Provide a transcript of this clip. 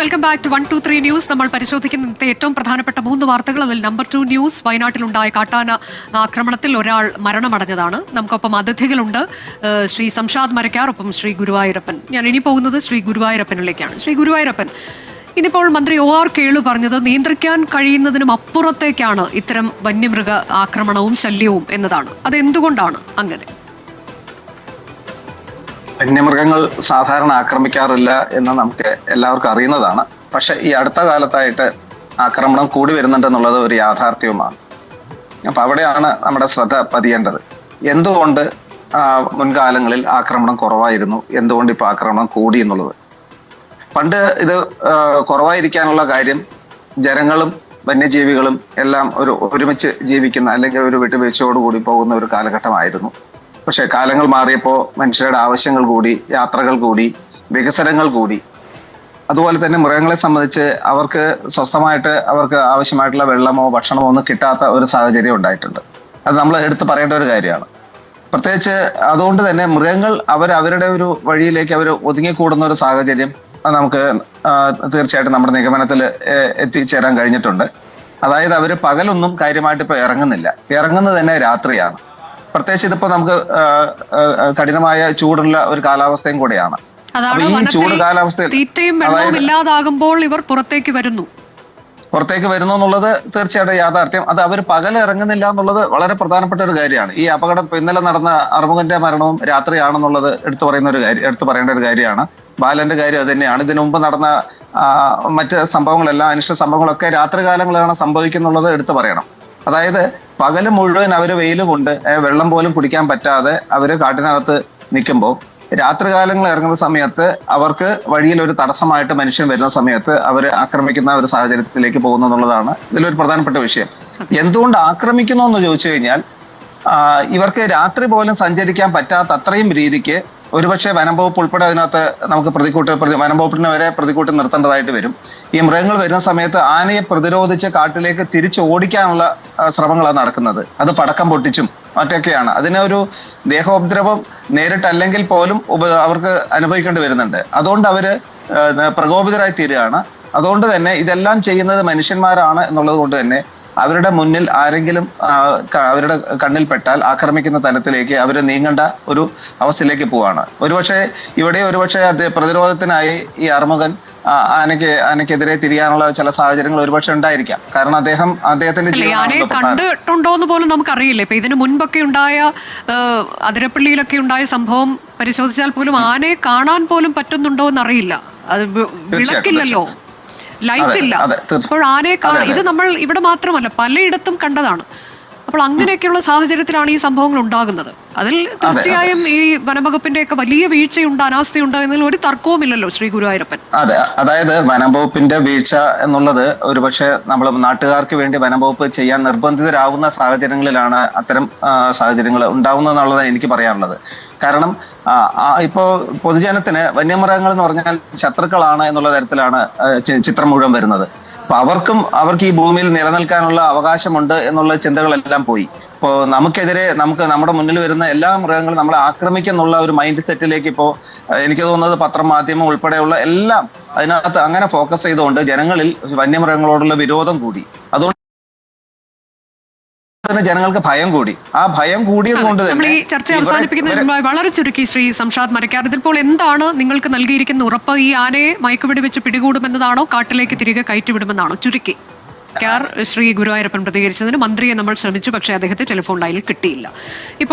Welcome back to one two three news നമ്മൾ പരിശോധിക്കുന്ന ഏറ്റവും പ്രധാനപ്പെട്ട മൂന്ന് വാർത്തകൾ. അതിൽ നമ്പർ ടു ന്യൂസ് വയനാട്ടിലുണ്ടായ കാട്ടാന ആക്രമണത്തിൽ ഒരാൾ മരണമടഞ്ഞതാണ്. നമുക്കൊപ്പം അതിഥികളുണ്ട്. ശ്രീ സംഷാദ് മരക്കാർ ഒപ്പം ശ്രീ ഗുരുവായൂരപ്പൻ. ഞാൻ ഇനി പോകുന്നത് ശ്രീ ഗുരുവായൂരപ്പനിലേക്കാണ്. ശ്രീ ഗുരുവായൂരപ്പൻ ഇന്നിപ്പോൾ മന്ത്രി ഒ ആർ കേളു പറഞ്ഞത് നിയന്ത്രിക്കാൻ കഴിയുന്നതിനും അപ്പുറത്തേക്കാണ് ഇത്തരം വന്യമൃഗ ആക്രമണവും ശല്യവും എന്നതാണ്. അതെന്തുകൊണ്ടാണ് അങ്ങനെ? വന്യമൃഗങ്ങൾ സാധാരണ ആക്രമിക്കാറില്ല എന്ന് നമുക്ക് എല്ലാവർക്കും അറിയുന്നതാണ്. പക്ഷെ ഈ അടുത്ത കാലത്തായിട്ട് ആക്രമണം കൂടി വരുന്നുണ്ടെന്നുള്ളത് ഒരു യാഥാർത്ഥ്യവുമാണ്. അപ്പൊ അവിടെയാണ് നമ്മുടെ ശ്രദ്ധ പതിയേണ്ടത്. എന്തുകൊണ്ട് മുൻകാലങ്ങളിൽ ആക്രമണം കുറവായിരുന്നു? എന്തുകൊണ്ട് ഇപ്പൊ ആക്രമണം കൂടി എന്നുള്ളത്? പണ്ട് ഇത് കുറവായിരിക്കാനുള്ള കാര്യം ജനങ്ങളും വന്യജീവികളും എല്ലാം ഒരു ഒരുമിച്ച് ജീവിക്കുന്ന അല്ലെങ്കിൽ ഒരു വിട്ടുവീഴ്ചയോടുകൂടി പോകുന്ന ഒരു കാലഘട്ടമായിരുന്നു. പക്ഷെ കാലങ്ങൾ മാറിയപ്പോൾ മനുഷ്യരുടെ ആവശ്യങ്ങൾ കൂടി യാത്രകൾ കൂടി വികസനങ്ങൾ കൂടി. അതുപോലെ തന്നെ മൃഗങ്ങളെ സംബന്ധിച്ച് അവർക്ക് സ്വസ്ഥമായിട്ട് അവർക്ക് ആവശ്യമായിട്ടുള്ള വെള്ളമോ ഭക്ഷണമോ ഒന്നും കിട്ടാത്ത ഒരു സാഹചര്യം ഉണ്ടായിട്ടുണ്ട്. അത് നമ്മൾ എടുത്തു പറയേണ്ട ഒരു കാര്യമാണ്. പ്രത്യേകിച്ച് അതുകൊണ്ട് തന്നെ മൃഗങ്ങൾ അവർ അവരുടെ ഒരു വഴിയിലേക്ക് അവർ ഒതുങ്ങിക്കൂടുന്ന ഒരു സാഹചര്യം നമുക്ക് തീർച്ചയായിട്ടും നമ്മുടെ നിഗമനത്തിൽ എത്തിച്ചേരാൻ കഴിഞ്ഞിട്ടുണ്ട്. അതായത് അവർ പകലൊന്നും കാര്യമായിട്ട് ഇപ്പൊ ഇറങ്ങുന്നില്ല. ഇറങ്ങുന്നത് തന്നെ രാത്രിയാണ്. പ്രത്യേകിച്ച് ഇതിപ്പോ നമുക്ക് കഠിനമായ ചൂടുള്ള ഒരു കാലാവസ്ഥയും കൂടെയാണ്. അതാണ് ചൂട് തീറ്റയും വെള്ളവും ഇല്ലാതാകുമ്പോൾ ഇവർ പുറത്തേക്ക് വരുന്നു. പുറത്തേക്ക് വരുന്നു എന്നുള്ളത് തീർച്ചയായിട്ടും യാഥാർത്ഥ്യം. അത് അവർ പകൽ ഇറങ്ങുന്നില്ല എന്നുള്ളത് വളരെ പ്രധാനപ്പെട്ട ഒരു കാര്യമാണ്. ഈ അപകടം ഇന്നലെ നടന്ന അറുമുഖന്റെ മരണവും രാത്രിയാണെന്നുള്ളത് എടുത്തു പറയുന്ന ഒരു കാര്യം എടുത്തു പറയേണ്ട ഒരു കാര്യമാണ്. ബാലന്റെ കാര്യം അത് തന്നെയാണ്. ഇതിനു മുമ്പ് നടന്ന മറ്റ് സംഭവങ്ങളെല്ലാം അനിഷ്ട സംഭവങ്ങളൊക്കെ രാത്രികാലങ്ങളാണ് സംഭവിക്കുന്നുള്ളത് എടുത്തു പറയണം. അതായത് പകൽ മുഴുവൻ അവർ വെയിൽ കൊണ്ട് വെള്ളം പോലും കുടിക്കാൻ പറ്റാതെ അവർ കാട്ടിനകത്ത് നിൽക്കുമ്പോൾ രാത്രികാലങ്ങൾ ഇറങ്ങുന്ന സമയത്ത് അവർക്ക് വഴിയിൽ ഒരു തടസ്സമായിട്ട് മനുഷ്യൻ വരുന്ന സമയത്ത് അവർ ആക്രമിക്കുന്ന ഒരു സാഹചര്യത്തിലേക്ക് പോകുന്നു എന്നുള്ളതാണ് ഇതിലൊരു പ്രധാനപ്പെട്ട വിഷയം. എന്തുകൊണ്ട് ആക്രമിക്കുന്നു എന്ന് ചോദിച്ചു കഴിഞ്ഞാൽ ഇവർക്ക് രാത്രി പോലും സഞ്ചരിക്കാൻ പറ്റാത്ത അത്രയും രീതിക്ക് ഒരുപക്ഷെ വനം വകുപ്പ് ഉൾപ്പെടെ അതിനകത്ത് നമുക്ക് പ്രതിക്കൂട്ട് പ്രതി വനം വരെ പ്രതിക്കൂട്ട് നിർത്തേണ്ടതായിട്ട് വരും. ഈ മൃഗങ്ങൾ വരുന്ന സമയത്ത് ആനയെ പ്രതിരോധിച്ച് കാട്ടിലേക്ക് തിരിച്ചു ഓടിക്കാനുള്ള ശ്രമങ്ങളാണ് നടക്കുന്നത്. അത് പടക്കം പൊട്ടിച്ചും മറ്റൊക്കെയാണ്. അതിനൊരു ദേഹോപദ്രവം നേരിട്ടല്ലെങ്കിൽ പോലും അവർക്ക് അനുഭവിക്കേണ്ടി വരുന്നുണ്ട്. അതുകൊണ്ട് അവർ പ്രകോപിതരായി തീരുകയാണ്. അതുകൊണ്ട് തന്നെ ഇതെല്ലാം ചെയ്യുന്നത് മനുഷ്യന്മാരാണ് എന്നുള്ളത് കൊണ്ട് തന്നെ അവരുടെ മുന്നിൽ ആരെങ്കിലും അവരുടെ കണ്ണിൽ പെട്ടാൽ ആക്രമിക്കുന്ന തലത്തിലേക്ക് അവർ നീങ്ങേണ്ട ഒരു അവസ്ഥയിലേക്ക് പോവാണ്. ഒരുപക്ഷെ ഇവിടെ ഒരുപക്ഷെ അത് പ്രതിരോധത്തിനായി ഈ അറുമുഖൻ ആ, ആനയ്ക്ക് ആനയ്ക്കെതിരെ തിരിയാനുള്ള ചില സാഹചര്യങ്ങൾ ഒരുപക്ഷെ ഉണ്ടായിരിക്കാം. കാരണം അദ്ദേഹം അദ്ദേഹത്തിന്റെ കണ്ടിട്ടുണ്ടോന്ന് ആനയെ കണ്ടിട്ടുണ്ടോ എന്ന് പോലും നമുക്കറിയില്ല. ഇപ്പൊ ഇതിന് മുൻപൊക്കെ ഉണ്ടായ അതിരപ്പള്ളിയിലൊക്കെ ഉണ്ടായ സംഭവം പരിശോധിച്ചാൽ പോലും ആനയെ കാണാൻ പോലും പറ്റുന്നുണ്ടോ എന്നറിയില്ല അത് വിളക്കില്ലല്ലോ. ലൈറ്റ് ഇല്ല. അപ്പോൾ ആരെ ഇത് നമ്മൾ ഇവിടെ മാത്രമല്ല പലയിടത്തും കണ്ടതാണ്. അപ്പോൾ അങ്ങനെയൊക്കെയുള്ള സാഹചര്യത്തിലാണ് ഈ സംഭവങ്ങൾ ഉണ്ടാകുന്നത് അതിൽ തീർച്ചയായും ഈ വനംവകുപ്പിന്റെ ഒക്കെ വലിയ വീഴ്ചയുണ്ട് അനാസ്ഥയുണ്ട് എന്നതിൽ ഒരു തർക്കവുമില്ലല്ലോ ശ്രീ ഗുരുവായൂരപ്പൻ. അതെ അതായത് വനംവകുപ്പിന്റെ വീഴ്ച എന്നുള്ളത് ഒരുപക്ഷെ നമ്മൾ നാട്ടുകാർക്ക് വേണ്ടി വനംവകുപ്പ് ചെയ്യാൻ നിർബന്ധിതരാകുന്ന സാഹചര്യങ്ങളിലാണ് അത്തരം സാഹചര്യങ്ങൾ ഉണ്ടാവുന്നത് എന്നുള്ളതാണ് എനിക്ക് പറയാനുള്ളത്. കാരണം ആ, ആ, ഇപ്പോ പൊതുജനത്തിന് വന്യമൃഗങ്ങൾ എന്ന് പറഞ്ഞാൽ ശത്രുക്കളാണ് എന്നുള്ള തരത്തിലാണ് ചിത്രം മുഴുവൻ വരുന്നത്. അപ്പൊ അവർക്കും അവർക്ക് ഈ ഭൂമിയിൽ നിലനിൽക്കാനുള്ള അവകാശമുണ്ട് എന്നുള്ള ചിന്തകളെല്ലാം പോയി. ഇപ്പോ നമുക്കെതിരെ നമുക്ക് നമ്മുടെ മുന്നിൽ വരുന്ന എല്ലാ മൃഗങ്ങളും നമ്മളെ ആക്രമിക്കുന്നുള്ള ഒരു മൈൻഡ് സെറ്റിലേക്ക് ഇപ്പോ എനിക്ക് തോന്നുന്നത് പത്രം മാധ്യമം ഉൾപ്പെടെയുള്ള എല്ലാം അതിനകത്ത് അങ്ങനെ ഫോക്കസ് ചെയ്തുകൊണ്ട് ജനങ്ങളിൽ വന്യമൃഗങ്ങളോടുള്ള വിരോധം കൂടി. അതുകൊണ്ട് തന്നെ ജനങ്ങൾക്ക് ഭയം കൂടി. ആ ഭയം കൂടിയത് കൊണ്ട് തന്നെ ചർച്ച അവസാനിപ്പിക്കുന്നതിന് മുമ്പായി വളരെ ചുരുക്കി ശ്രീ സംഷാദ് മരക്കാർ. ഇതിപ്പോൾ എന്താണ് നിങ്ങൾക്ക് നൽകിയിരിക്കുന്ന ഉറപ്പ്? ഈ ആനയെ മയക്കുപിടി വെച്ച് പിടികൂടുമെന്നതാണോ? കാട്ടിലേക്ക് തിരികെ കയറ്റിവിടുമെന്നാണോ? ചുരുക്കി. ശ്രീ ഗുരുവായൂരപ്പൻ പ്രതികരിച്ചതിന് മന്ത്രിയെ നമ്മൾ ശ്രമിച്ചു പക്ഷേ അദ്ദേഹത്തെ ടെലിഫോൺ ലൈനിൽ കിട്ടിയില്ല. ഇപ്പോൾ